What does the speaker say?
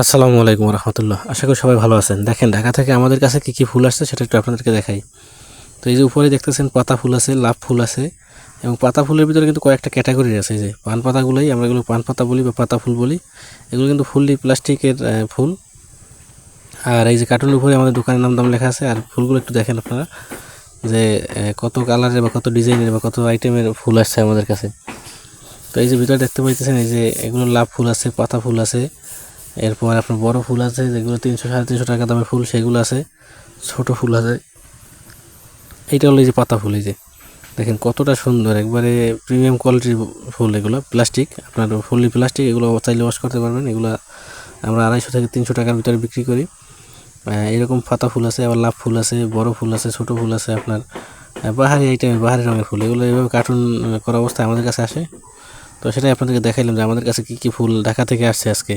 আসসালামু আলাইকুম রহমতুল্লাহ। আশা করি সবাই ভালো আছেন। দেখেন, ঢাকা থেকে আমাদের কাছে কী কী ফুল আসছে সেটা একটু আপনাদেরকে দেখাই। তো এই যে উপরে দেখতেছেন পাতা ফুল আছে লাভ ফুল আছে এবং পাতা ফুলের ভিতরে কিন্তু কয়েকটা ক্যাটাগরি আছে যে। পান পাতাগুলোই আমরা এগুলো পান পাতা বলি বা পাতা ফুল বলি। এগুলো কিন্তু ফুললি প্লাস্টিকের ফুল। আর এই যে কার্টুনের উপরে আমাদের দোকানের নাম দাম লেখা আছে। আর ফুলগুলো একটু দেখেন আপনারা যে কত কালারের বা কত ডিজাইনের বা কত আইটেমের ফুল আসছে আমাদের কাছে। তো এই যে ভিতরে দেখতে পাইতেছেন এই যে এগুলো লাভ ফুল আছে, পাতা ফুল আছে। এরপর আপনার বড় ফুল আছে, যেগুলো তিনশো, সাড়ে তিনশো টাকা দামের ফুল, সেগুলো আছে। ছোট ফুল আছে। এইটা হলো এই যে পাতা ফুল, এই যে। দেখেন কতটা সুন্দর, একবারে প্রিমিয়াম কোয়ালিটির ফুল এগুলো প্লাস্টিক আপনার ফুললি প্লাস্টিক এগুলো চাইলে ওয়াশ করতে পারবেন। এগুলো আমরা আড়াইশো থেকে তিনশো টাকার ভিতরে বিক্রি করি। এরকম পাতা ফুল আছে, আবার লাভ ফুল আছে, বড় ফুল আছে, ছোট ফুল আছে আপনার। বাহারি আইটেমের বাহারি রঙের ফুল। এগুলো এভাবে কার্টুন করা অবস্থায় আমাদের কাছে আসে। তো সেটাই আপনাদেরকে দেখাইলাম যে আমাদের কাছে কী কী ফুল ঢাকা থেকে আসছে আজকে।